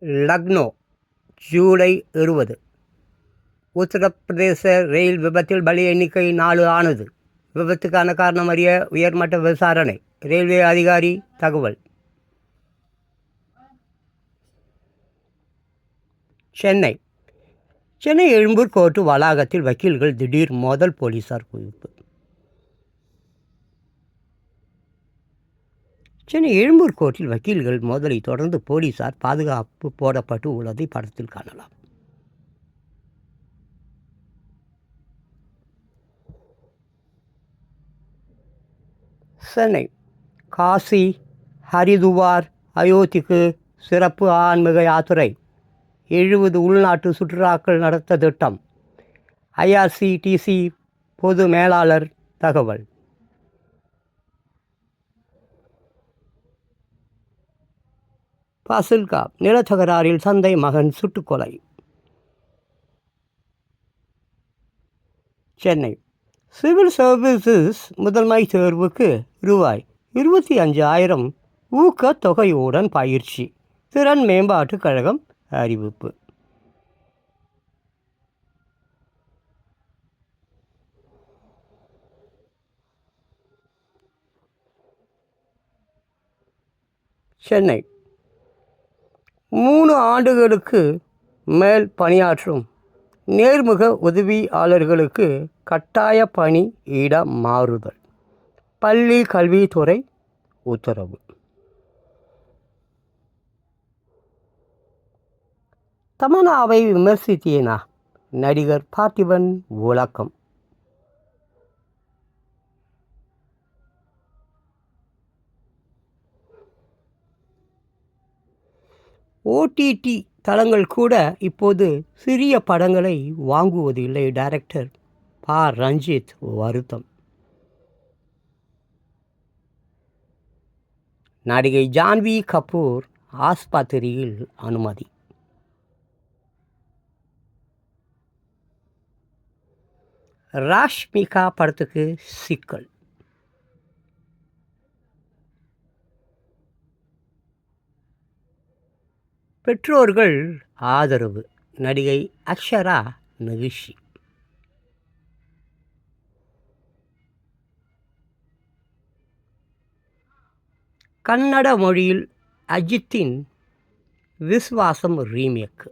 லக்னோ ஜூலை இருபது. உத்தரப்பிரதேச ரயில் விபத்தில் பலி எண்ணிக்கை நாலு ஆனது. விபத்துக்கான காரணம் அறிய உயர்மட்ட விசாரணை ரயில்வே அதிகாரி தகவல். சென்னை. சென்னை எழும்பூர் கோர்ட்டு வளாகத்தில் வக்கீல்கள் திடீர் மோதல் போலீசார் குவிப்பு. சென்னை எழும்பூர் கோர்ட்டில் வக்கீல்கள் மோதலை தொடர்ந்து போலீசார் பாதுகாப்பு போடப்பட்டு உள்ளதை படத்தில் காணலாம். சென்னை காசி ஹரிதுவார் அயோத்திக்கு சிறப்பு ஆன்மீக யாத்திரை எழுபது உள்நாட்டு சுற்றுலாக்கள் நடத்த திட்டம் ஐஆர்சிடிசி பொது மேலாளர் தகவல். பாசில்கா நிலத்தகராறில் சந்தை மகன் சுட்டுக்கொலை. சென்னை. சிவில் சர்வீசஸ் முதன்மை தேர்வுக்கு ரூபாய் இருபத்தி அஞ்சாயிரம் ஊக்கத் தொகையுடன் பயிற்சி. திறன் மேம்பாட்டுக் கழகம் அறிவிப்பு. சென்னை. மூணு ஆண்டுகளுக்கு மேல் பணியாற்றும் நேர்முக உதவியாளர்களுக்கு கட்டாய பணி இட மாறுதல் பள்ளி கல்வித்துறை உத்தரவு. தமனாவை விமர்சித்தேனா? நடிகர் பார்த்திபன் விளக்கம். ஓடிடி தளங்கள் கூட இப்போது சிறிய படங்களை வாங்குவதில்லை டைரக்டர் பா. ரஞ்சித் வருத்தம். நடிகை ஜான்வி கபூர் ஆஸ்பத்திரியில் அனுமதி. ராஷ்மிகா படத்துக்கு சிக்கல். பெற்றோர்கள் ஆதரவு. நடிகை அக்ஷரா நகிஷி. கன்னட மொழியில் அஜித்தின் விஸ்வாசம் ரீமேக்கு